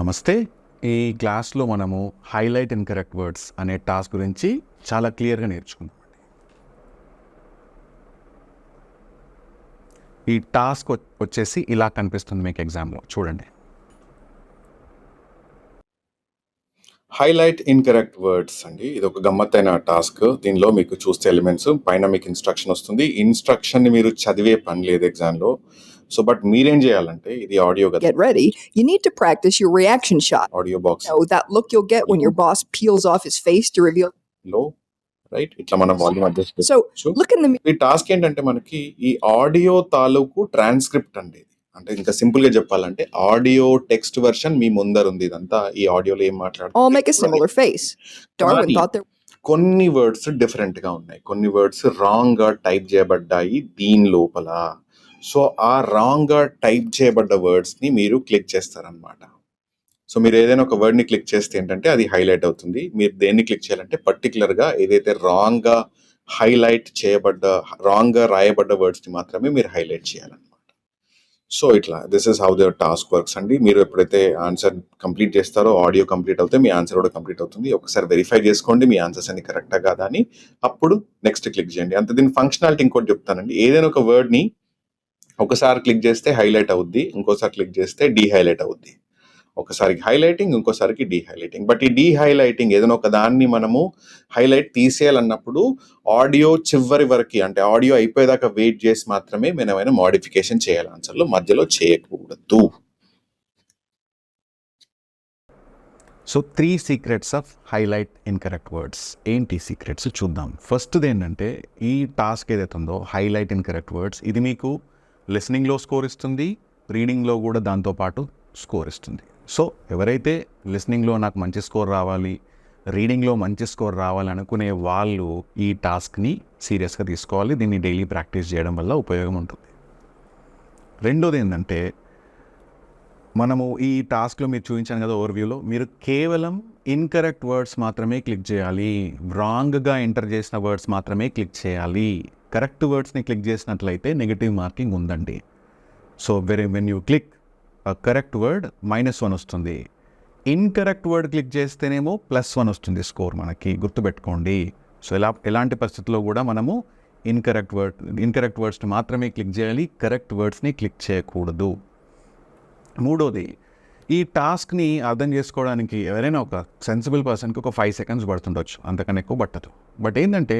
నమస్తే. ఈ క్లాస్లో మనము హైలైట్ అండ్ కరెక్ట్ వర్డ్స్ అనే టాస్క్ గురించి చాలా క్లియర్గా నేర్చుకుందాం. ఈ టాస్క్ వచ్చేసి ఇలా కనిపిస్తుంది మీకు ఎగ్జామ్లో. చూడండి. హైలైట్ ఇన్కరెక్ట్ వర్డ్స్ అండి. ఇది ఒక గమ్మత్తైన టాస్క్. దీనిలో మీకు చూస్తే ఎలిమెంట్స్ పైన మీకు ఇన్స్ట్రక్షన్ వస్తుంది. ఇన్స్ట్రక్షన్ని మీరు చదివే పని లేదు ఎగ్జామ్లో. సో బట్ మీరేం చేయాలంటే ఇది audio get ready, you need to practice your reaction shot. Audio box You know, that look you'll get when your boss peels off his face to reveal. లో రైట్ ఇట్లా మనం వాల్యూమ్ అడ్జస్ట్ So చేసుకోవచ్చు look in the ఈ task ఏంటంటే మనకి ఈ audio తాలూకు transcript అండి ఇది. అంటే ఇంకా సింపుల్గా చెప్పాలంటే ఆడియో టెక్స్ట్ వర్షన్ మీ ముందర ఉంది ఇదంతా. ఈ ఆడియోలో ఏం all make a మాట్లాడుతుంది similar face. Darwin Right. thought there కొన్ని వర్డ్స్ డిఫరెంట్గా ఉన్నాయి. కొన్ని వర్డ్స్ రాంగ్గా టైప్ చేయబడ్డాయి దీని లోపల. సో ఆ రాంగ్గా టైప్ చేయబడ్డ వర్డ్స్ని మీరు క్లిక్ చేస్తారనమాట సో మీరు ఏదైనా ఒక వర్డ్ని క్లిక్ చేస్తే ఏంటంటే అది హైలైట్ అవుతుంది. మీరు దేన్ని క్లిక్ చేయాలంటే పర్టికులర్గా ఏదైతే రాంగ్గా హైలైట్ చేయబడ్డ రాంగ్గా రాయబడ్డ వర్డ్స్ని మాత్రమే మీరు హైలైట్ చేయాలన్నమాట. సో ఇట్లా this is how the task works అండి. మీరు ఎప్పుడైతే ఆన్సర్ కంప్లీట్ చేస్తారో ఆడియో కంప్లీట్ అవుతే మీ ఆన్సర్ కూడా కంప్లీట్ అవుతుంది. ఒకసారి వెరిఫై చేసుకోండి మీ ఆన్సర్స్ అన్ని కరెక్టా కాదా అని. అప్పుడు నెక్స్ట్ క్లిక్ చేయండి. అంత దీని ఫంక్షనాలిటీ ఇంకోటి చెప్తానండి. ఏదైనా ఒక వర్డ్ని ఒకసారి క్లిక్ చేస్తే హైలైట్ అవుద్ది ఇంకోసారి క్లిక్ చేస్తే డీహైలైట్ అవుద్ది. ఒకసారికి హైలైటింగ్ ఇంకోసారికి డీహైలైటింగ్. బట్ ఈ డీహైలైటింగ్ ఏదైనా ఒక దాన్ని మనము హైలైట్ తీసేయాలన్నప్పుడు ఆడియో చివరి వరకు అంటే ఆడియో అయిపోయేదాకా వెయిట్ చేసి మాత్రమే మనమైనా ఏమైనా మోడిఫికేషన్ చేయాలి. ఆన్సర్లో మధ్యలో చేయకూడదు. So three secrets of highlight incorrect words. ఏంటి సీక్రెట్స్? చూద్దాం. ఫస్ట్ది ఏంటంటే ఈ టాస్క్ ఏదైతే ఉందో హైలైట్ ఇన్కరెక్ట్ వర్డ్స్ ఇది మీకు లిసనింగ్లో స్కోర్ ఇస్తుంది రీడింగ్లో కూడా దాంతోపాటు స్కోర్ ఇస్తుంది. సో ఎవరైతే లిసనింగ్లో నాకు మంచి స్కోర్ రావాలి రీడింగ్లో మంచి స్కోర్ రావాలనుకునే వాళ్ళు ఈ టాస్క్ని సీరియస్గా తీసుకోవాలి దీన్ని డైలీ ప్రాక్టీస్ చేయడం వల్ల ఉపయోగం ఉంటుంది. రెండోది ఏంటంటే మనము ఈ టాస్క్లో మీరు చూపించాను కదా ఓవర్వ్యూలో మీరు కేవలం ఇన్కరెక్ట్ వర్డ్స్ మాత్రమే క్లిక్ చేయాలి రాంగ్గా ఎంటర్ చేసిన వర్డ్స్ మాత్రమే క్లిక్ చేయాలి. కరెక్ట్ వర్డ్స్ని క్లిక్ చేసినట్లయితే నెగిటివ్ మార్కింగ్ ఉందండి. So very when you click correct word minus one వస్తుంది. ఇన్కరెక్ట్ వర్డ్ క్లిక్ చేస్తేనేమో ప్లస్ వన్ వస్తుంది స్కోర్ మనకి గుర్తుపెట్టుకోండి. సో ఎలా ఎలాంటి పరిస్థితుల్లో కూడా మనము ఇన్కరెక్ట్ వర్డ్ ఇన్కరెక్ట్ వర్డ్స్ని మాత్రమే క్లిక్ చేయాలి కరెక్ట్ వర్డ్స్ని క్లిక్ చేయకూడదు. మూడోది ఈ టాస్క్ని అర్థం చేసుకోవడానికి ఎవరైనా ఒక సెన్సిబుల్ పర్సన్కి ఒక ఫైవ్ సెకండ్స్ పడుతుండొచ్చు అంతకన్నా ఎక్కువ పట్టదు. బట్ ఏంటంటే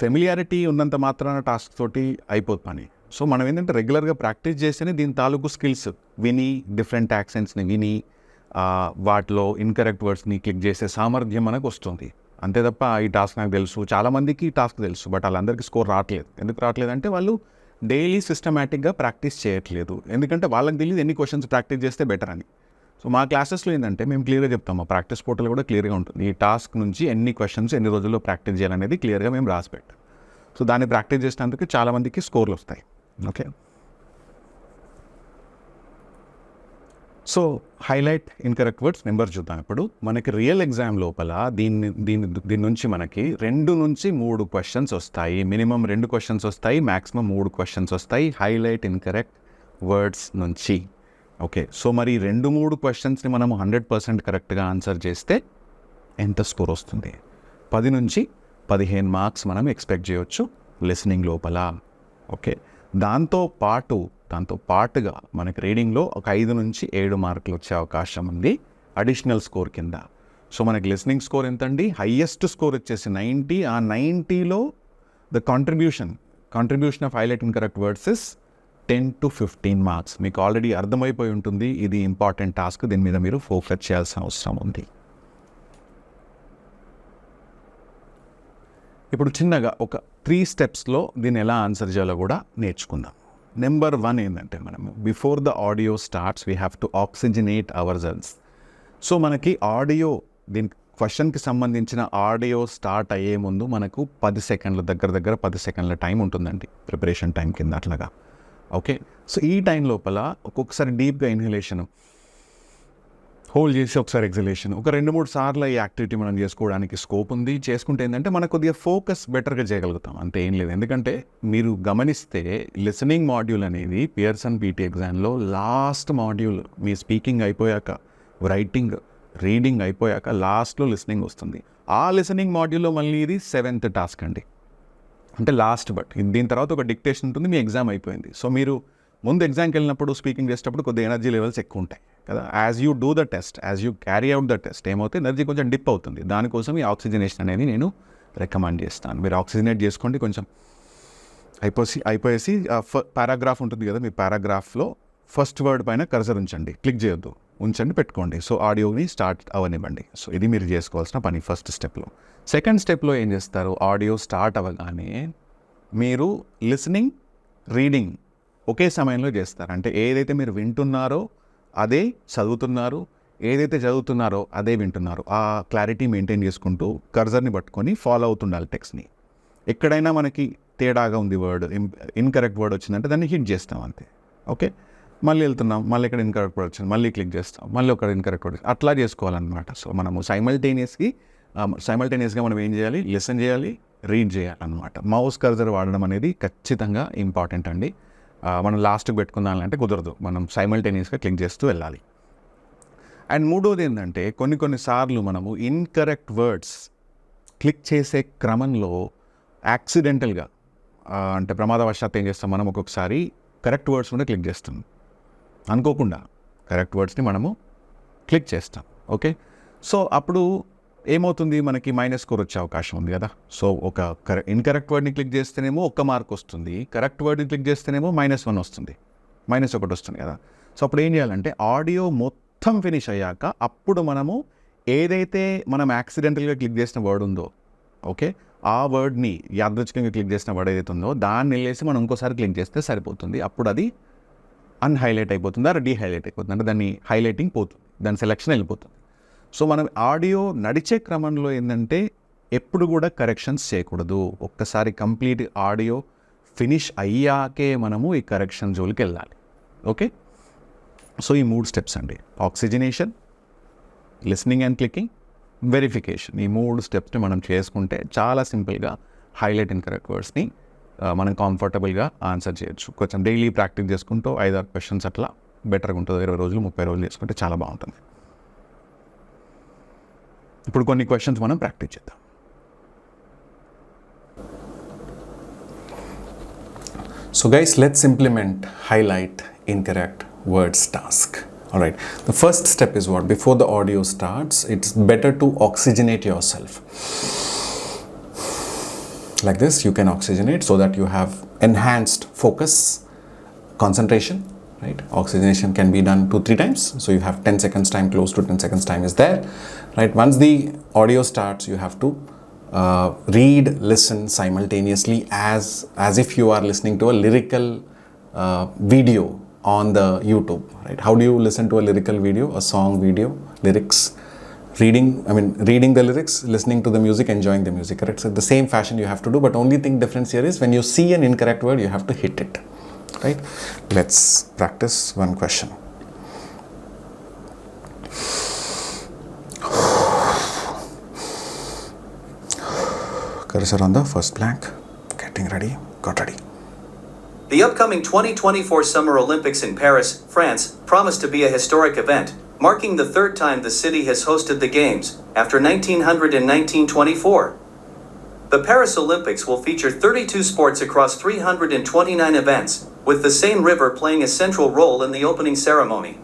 ఫెమిలియారిటీ ఉన్నంత మాత్రాన టాస్క్ తోటి అయిపోదు పని. సో మనం ఏంటంటే రెగ్యులర్గా ప్రాక్టీస్ చేస్తేనే దీని తాలూకు స్కిల్స్ విని డిఫరెంట్ యాక్సెంట్స్ని విని వాటిలో ఇన్కరెక్ట్ వర్డ్స్ని క్లిక్ చేసే సామర్థ్యం మనకు వస్తుంది. అంతే తప్ప ఈ టాస్క్ నాకు తెలుసు చాలామందికి ఈ టాస్క్ తెలుసు బట్ వాళ్ళందరికీ స్కోర్ రావట్లేదు. ఎందుకు రావట్లేదు అంటే వాళ్ళు డైలీ సిస్టమేటిక్గా ప్రాక్టీస్ చేయట్లేదు. ఎందుకంటే వాళ్ళకి తెలియదు ఎన్ని క్వశ్చన్స్ ప్రాక్టీస్ చేస్తే బెటర్ అని. సో మా క్లాసెస్లో ఏంటంటే మేము క్లియర్గా చెప్తాం మా ప్రాక్టీస్ పోర్టల్ కూడా క్లియర్గా ఉంటుంది. ఈ టాస్క్ నుంచి ఎన్ని క్వశ్చన్స్ ఎన్ని రోజుల్లో ప్రాక్టీస్ చేయాలనేది క్లియర్గా మేము రాసి పెట్టాం. సో దాన్ని ప్రాక్టీస్ చేసినందుకు చాలామందికి స్కోర్లు వస్తాయి. Okay so highlight incorrect words number చూద్దాం ఇప్పుడు. మనకి రియల్ ఎగ్జామ్ లోపల దీన్ని దీని దీని నుంచి మనకి రెండు నుంచి మూడు క్వశ్చన్స్ వస్తాయి. మినిమం రెండు క్వశ్చన్స్ వస్తాయి మ్యాక్సిమం మూడు క్వశ్చన్స్ వస్తాయి. హైలైట్ ఇన్కరెక్ట్ వర్డ్స్ నుంచి. ఓకే. సో మరి రెండు మూడు క్వశ్చన్స్ని మనం హండ్రెడ్ పర్సెంట్ కరెక్ట్గా ఆన్సర్ చేస్తే ఎంత స్కోర్ వస్తుంది? పది నుంచి పదిహేను మార్క్స్ మనం ఎక్స్పెక్ట్ చేయొచ్చు లిసనింగ్ లోపల. ఓకే. దాంతో పాటు దాంతో పాటుగా మనకి రీడింగ్లో ఒక ఐదు నుంచి ఏడు మార్కులు వచ్చే అవకాశం ఉంది అడిషనల్ స్కోర్ కింద. సో మనకి లిసనింగ్ స్కోర్ ఎంత అండి హయ్యెస్ట్ స్కోర్ వచ్చేసి నైంటీ ఆ నైంటీలో the contribution contribution of highlight incorrect words is ten to fifteen marks. మీకు ఆల్రెడీ అర్థమైపోయి ఉంటుంది ఇది ఇంపార్టెంట్ టాస్క్ దీని మీద మీరు ఫోకస్ చేయాల్సిన అవసరం ఉంది. ఇప్పుడు చిన్నగా ఒక త్రీ స్టెప్స్లో దీన్ని ఎలా ఆన్సర్ చేయాలో కూడా నేర్చుకుందాం. నెంబర్ వన్ ఏంటంటే మనము before the audio starts we have to oxygenate our cells. So మనకి ఆడియో దీని క్వశ్చన్కి సంబంధించిన ఆడియో స్టార్ట్ అయ్యే ముందు మనకు పది సెకండ్ల దగ్గర దగ్గర పది సెకండ్ల టైం ఉంటుందండి ప్రిపరేషన్ టైం కింద అట్లాగా. ఓకే. సో ఈ టైం లోపల ఒక్కొక్కసారి డీప్గా ఇన్హలేషన్. హోల్డ్ చేసి ఒకసారి ఎగ్జలేషన్. ఒక రెండు మూడు సార్లు ఈ యాక్టివిటీ మనం చేసుకోవడానికి స్కోప్ ఉంది. చేసుకుంటే ఏంటంటే మనకు కొద్దిగా ఫోకస్ బెటర్గా చేయగలుగుతాం. అంతే ఏం లేదు. ఎందుకంటే మీరు గమనిస్తే లిసనింగ్ మాడ్యూల్ అనేది పియర్సన్ పీటీ ఎగ్జామ్లో లాస్ట్ మాడ్యూల్ మీ స్పీకింగ్ అయిపోయాక రైటింగ్ రీడింగ్ అయిపోయాక లాస్ట్లో లిసనింగ్ వస్తుంది. ఆ లిసనింగ్ మాడ్యూల్లో మళ్ళీ ఇది సెవెంత్ టాస్క్ అండి. అంటే లాస్ట్ బట్ దీని తర్వాత ఒక డిక్టేషన్ ఉంటుంది మీ ఎగ్జామ్ అయిపోయింది. సో మీరు ముందు ఎగ్జామ్కి వెళ్ళినప్పుడు స్పీకింగ్ చేసేటప్పుడు కొద్దిగా ఎనర్జీ లెవెల్స్ ఎక్కువ ఉంటాయి కదా? As you do the test as you carry out the test ఏమవుతే energy కొంచెం డిప్ అవుతుంది. దానికోసం ఈ ఆక్సిజనేషన్ అనేది నేను రికమెండ్ చేస్తాను. మీరు ఆక్సిజనేట్ చేసుకోండి కొంచెం అయిపోసి అయిపోయేసి పారాగ్రాఫ్ ఉంటుంది కదా మీ పారాగ్రాఫ్లో ఫస్ట్ వర్డ్ పైన కర్సర్ ఉంచండి. క్లిక్ చేయొద్దు. ఉంచండి పెట్టుకోండి. సో ఆడియోని స్టార్ట్ అవనివ్వండి. సో ఇది మీరు చేసుకోవాల్సిన పని ఫస్ట్ స్టెప్లో. సెకండ్ స్టెప్లో ఏం చేస్తారు? ఆడియో స్టార్ట్ అవ్వగానే మీరు లిసనింగ్ రీడింగ్ ఒకే సమయంలో చేస్తారు. అంటే ఏదైతే మీరు వింటున్నారో అదే చదువుతున్నారు ఏదైతే చదువుతున్నారో అదే వింటున్నారు. ఆ క్లారిటీ మెయింటైన్ చేసుకుంటూ కర్జర్ని పట్టుకొని ఫాలో అవుతుండాలి టెక్స్ట్ని. ఎక్కడైనా మనకి తేడాగా ఉంది వర్డ్ ఇన్కరెక్ట్ వర్డ్ వచ్చిందంటే దాన్ని హిట్ చేస్తాం అంతే. ఓకే? మళ్ళీ వెళ్తున్నాం మళ్ళీ ఇక్కడ ఇన్కరెక్ట్ వర్డ్ వచ్చింది మళ్ళీ క్లిక్ చేస్తాం మళ్ళీ ఒక ఇన్కరెక్ట్ వర్డ్ అట్లా చేసుకోవాలన్నమాట. సో మనము సైమల్టేనియస్కి సైమల్టేనియస్గా um, మనం ఏం చేయాలి? లెసన్ చేయాలి రీడ్ చేయాలన్నమాట. మౌస్ కర్జర్ వాడడం అనేది ఖచ్చితంగా ఇంపార్టెంట్ అండి. మనం లాస్ట్కి పెట్టుకుందాం అంటే కుదరదు. మనం సైమల్టేనియస్గా క్లిక్ చేస్తూ వెళ్ళాలి. అండ్ మూడోది ఏంటంటే కొన్ని కొన్నిసార్లు మనము ఇన్కరెక్ట్ వర్డ్స్ క్లిక్ చేసే క్రమంలో యాక్సిడెంటల్గా అంటే ప్రమాదవశాత్తు ఏం చేస్తాం? మనం ఒక్కొక్కసారి కరెక్ట్ వర్డ్స్ కూడా క్లిక్ చేస్తుంది అనుకోకుండా కరెక్ట్ వర్డ్స్ని మనము క్లిక్ చేస్తాం ఓకే? సో అప్పుడు ఏమవుతుంది? మనకి మైనస్ స్కోర్ వచ్చే అవకాశం ఉంది కదా? సో ఒక కరె ఇన్కరెక్ట్ వర్డ్ని క్లిక్ చేస్తేనేమో ఒక్క మార్క్ వస్తుంది. కరెక్ట్ వర్డ్ని క్లిక్ చేస్తేనేమో మైనస్ వన్ వస్తుంది. మైనస్ ఒకటి వస్తుంది కదా? సో అప్పుడు ఏం చేయాలంటే ఆడియో మొత్తం ఫినిష్ అయ్యాక అప్పుడు మనము ఏదైతే మనం యాక్సిడెంటల్గా క్లిక్ చేసిన వర్డ్ ఉందో ఓకే? ఆ వర్డ్ని యాదృచ్ఛికంగా క్లిక్ చేసిన వర్డ్ ఏదైతే ఉందో దాన్ని వెళ్ళేసి మనం ఇంకోసారి క్లిక్ చేస్తే సరిపోతుంది. అప్పుడు అది అన్హైలైట్ అయిపోతుంది అలా డీహైలైట్ అయిపోతుంది. అంటే దాన్ని హైలైటింగ్ పోతుంది దాని సెలెక్షన్ వెళ్ళిపోతుంది. సో మనం ఆడియో నడిచే క్రమంలో ఏంటంటే ఎప్పుడు కూడా కరెక్షన్స్ చేయకూడదు. ఒక్కసారి కంప్లీట్ ఆడియో ఫినిష్ అయ్యాకే మనము ఈ కరెక్షన్ జోలికి వెళ్ళాలి. ఓకే? సో ఈ మూడు స్టెప్స్ అండి. Oxygenation listening and clicking verification ఈ మూడు స్టెప్స్ని మనం చేసుకుంటే చాలా సింపుల్గా హైలైట్ ఇన్ కరెక్ట్ వర్డ్స్ని మనం కంఫర్టబుల్గా ఆన్సర్ చేయొచ్చు. కొంచెం డైలీ ప్రాక్టీస్ చేసుకుంటూ ఐదు ఆరు క్వశ్చన్స్ అట్లా బెటర్గా ఉంటుంది. ఇరవై రోజులు ముప్పై రోజులు చేసుకుంటే చాలా బాగుంటుంది. ఇప్పుడు కొన్ని క్వశ్చన్స్ మనం ప్రాక్టీస్ చేద్దాం. So guys let's implement highlight interact words task right the first step is what before the audio starts it's better to oxygenate yourself Like this, you can oxygenate so that you have enhanced focus, concentration, right? Oxygenation can be done two, three times. So you have 10 seconds time, close to 10 seconds time is there, right? Once the audio starts, you have to uh, read, listen simultaneously as as if you are listening to a lyrical uh, video on the YouTube. Right? How do you listen to a lyrical video, a song video, lyrics? Reading, I mean, reading the lyrics, listening to the music, enjoying the music. Correct? So the same fashion you have to do, but only thing difference here is when you see an incorrect word, you have to hit it. Right? Let's practice one question. Cursor on the first blank. Getting ready. Got ready. The upcoming 2024 Summer Olympics in Paris, France, promise to be a historic event, marking the third time the city has hosted the Games, after 1900 and 1924. The Paris Olympics will feature 32 sports across 329 events, with the Seine River playing a central role in the opening ceremony.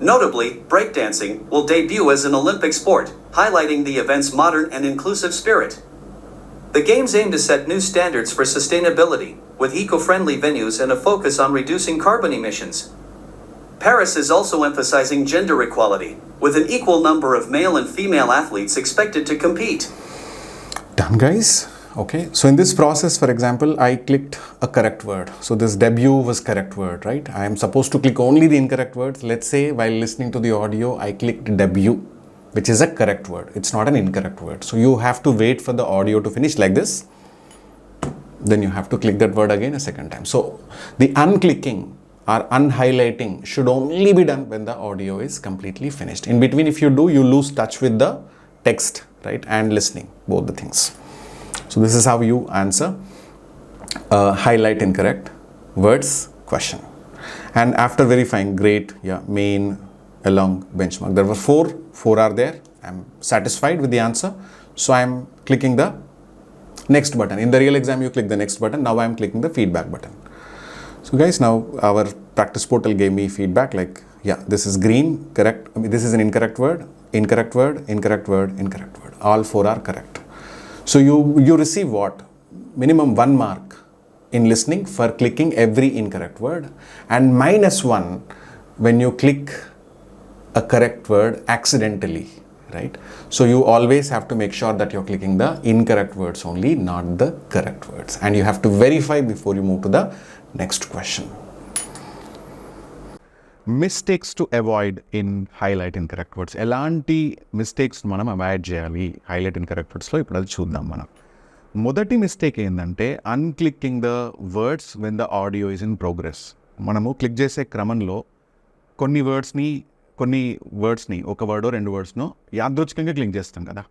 Notably, breakdancing will debut as an Olympic sport, highlighting the event's modern and inclusive spirit. The Games aim to set new standards for sustainability, with eco friendly venues and a focus on reducing carbon emissions. Paris is also emphasizing gender equality, with an equal number of male and female athletes expected to compete. Done, guys. Okay, so in this process, for example, I clicked a correct word. So this debut was correct word, right? I am supposed to click only the incorrect words. Let's say while listening to the audio, I clicked debut, which is a correct word. It's not an incorrect word. So you have to wait for the audio to finish like this. Then you have to click that word again a second time. So the unclicking or unhighlighting should only be done when the audio is completely finished. In between, if you do, you lose touch with the text, right? And listening, both the things. So this is how you answer uh, highlight incorrect words question. And after verifying, great, yeah, main, along benchmark. There were four, four are there. I'm satisfied with the answer. So I'm clicking the next button. In the real exam, you click the next button. Now I'm clicking the feedback button. So guys, now our practice portal gave me feedback like, yeah, this is green, correct. I mean, this is an incorrect word, incorrect word, incorrect word, incorrect word. All four are correct. So you you receive what? Minimum one mark in listening for clicking every incorrect word, and minus one when you click a correct word accidentally, right? So you always have to make sure that you're clicking the incorrect words only, not the correct words. And you have to verify before you move to the next question. Mistakes to avoid in highlight incorrect words ఎలాంటి mistakes మనం avoid చేయాలి highlight incorrect వర్డ్స్లో ఇప్పుడు అది చూద్దాం మనం మొదటి mistake ఏంటంటే unclicking the words when the audio is in progress మనము క్లిక్ చేసే క్రమంలో కొన్ని వర్డ్స్ని కొన్ని వర్డ్స్ని ఒక వర్డో రెండు వర్డ్స్ను యాదృచ్ఛికంగా క్లిక్ చేస్తాం కదా.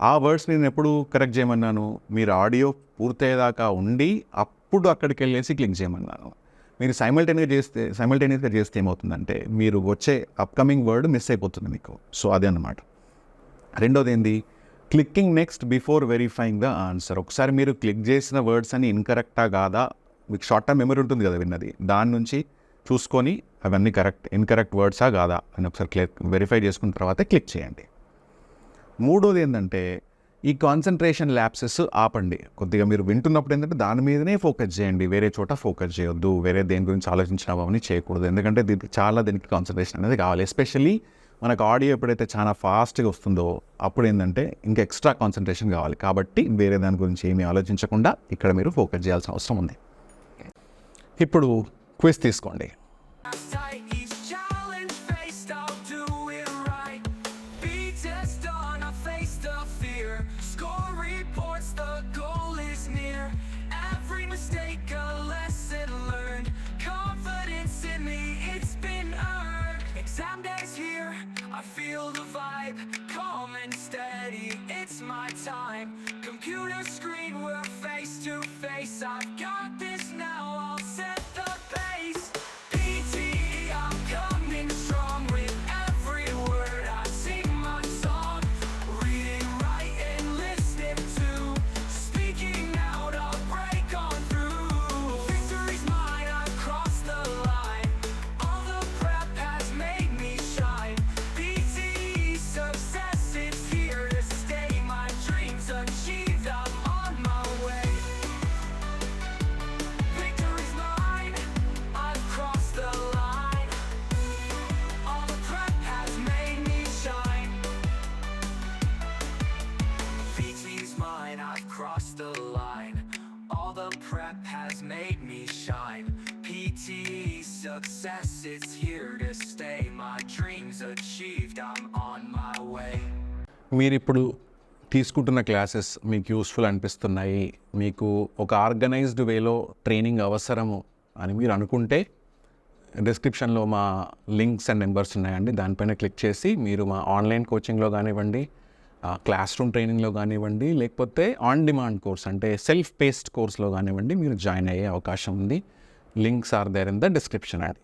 ఆ వర్డ్స్ని నేను ఎప్పుడు కరెక్ట్ చేయమన్నాను? మీరు ఆడియో పూర్తయ్యేదాకా ఉండి అప్పుడు అక్కడికి వెళ్ళేసి క్లిక్ చేయమన్నాను. మీరు సైమల్టేనియస్గా చేస్తే సైమల్టేనియస్గా చేస్తే ఏమవుతుందంటే మీరు వచ్చే అప్కమింగ్ వర్డ్ మిస్ అయిపోతుంది మీకు. సో అదే అన్నమాట. రెండోది ఏంది? Clicking next before verifying the answer ఒకసారి మీరు క్లిక్ చేసిన వర్డ్స్ అని ఇన్కరెక్టా కాదా? మీకు షార్ట్ టర్మ్ మెమరీ ఉంటుంది కదా విన్నది. దాని నుంచి చూసుకొని అవన్నీ కరెక్ట్ ఇన్కరెక్ట్ వర్డ్సా కాదా అని ఒకసారి క్లిక్ వెరిఫై చేసుకున్న తర్వాత క్లిక్ చేయండి. మూడోది ఏంటంటే ఈ కాన్సన్ట్రేషన్ ల్యాప్సెస్ ఆపండి. కొద్దిగా మీరు వింటున్నప్పుడు ఏంటంటే దాని మీదనే ఫోకస్ చేయండి. వేరే చోట ఫోకస్ చేయొద్దు. వేరే దేని గురించి ఆలోచించిన అవన్నీ చేయకూడదు. ఎందుకంటే దీనికి చాలా దీనికి కాన్సన్ట్రేషన్ అనేది కావాలి. ఎస్పెషల్లీ మనకు ఆడియో ఎప్పుడైతే చాలా ఫాస్ట్గా వస్తుందో అప్పుడు ఏంటంటే ఇంకా ఎక్స్ట్రా కాన్సన్ట్రేషన్ కావాలి. కాబట్టి వేరే దాని గురించి ఏమీ ఆలోచించకుండా ఇక్కడ మీరు ఫోకస్ చేయాల్సిన అవసరం ఉంది. ఇప్పుడు క్విజ్ తీసుకోండి. Steady, it's my time. Computer screen, we're face to face. I've got this success, it's here to stay. My dreams achieved, I'm on my way. మీరు ఇప్పుడు తీసుకుంటున్న క్లాసెస్ మీకు యూస్ఫుల్ అనిపిస్తున్నాయి మీకు ఒక ఆర్గనైజ్డ్ వేలో ట్రైనింగ్ అవసరము అని మీరు అనుకుంటే డిస్క్రిప్షన్లో మా లింక్స్ అండ్ నెంబర్స్ ఉన్నాయండి దానిపైన క్లిక్ చేసి మీరు మా ఆన్లైన్ కోచింగ్లో కానివ్వండి క్లాస్ రూమ్ ట్రైనింగ్లో కానివ్వండి లేకపోతే ఆన్ డిమాండ్ కోర్స్ అంటే సెల్ఫ్ పేస్డ్ కోర్స్లో కానివ్వండి మీరు జాయిన్ అయ్యే అవకాశం ఉంది links are there in the description అండి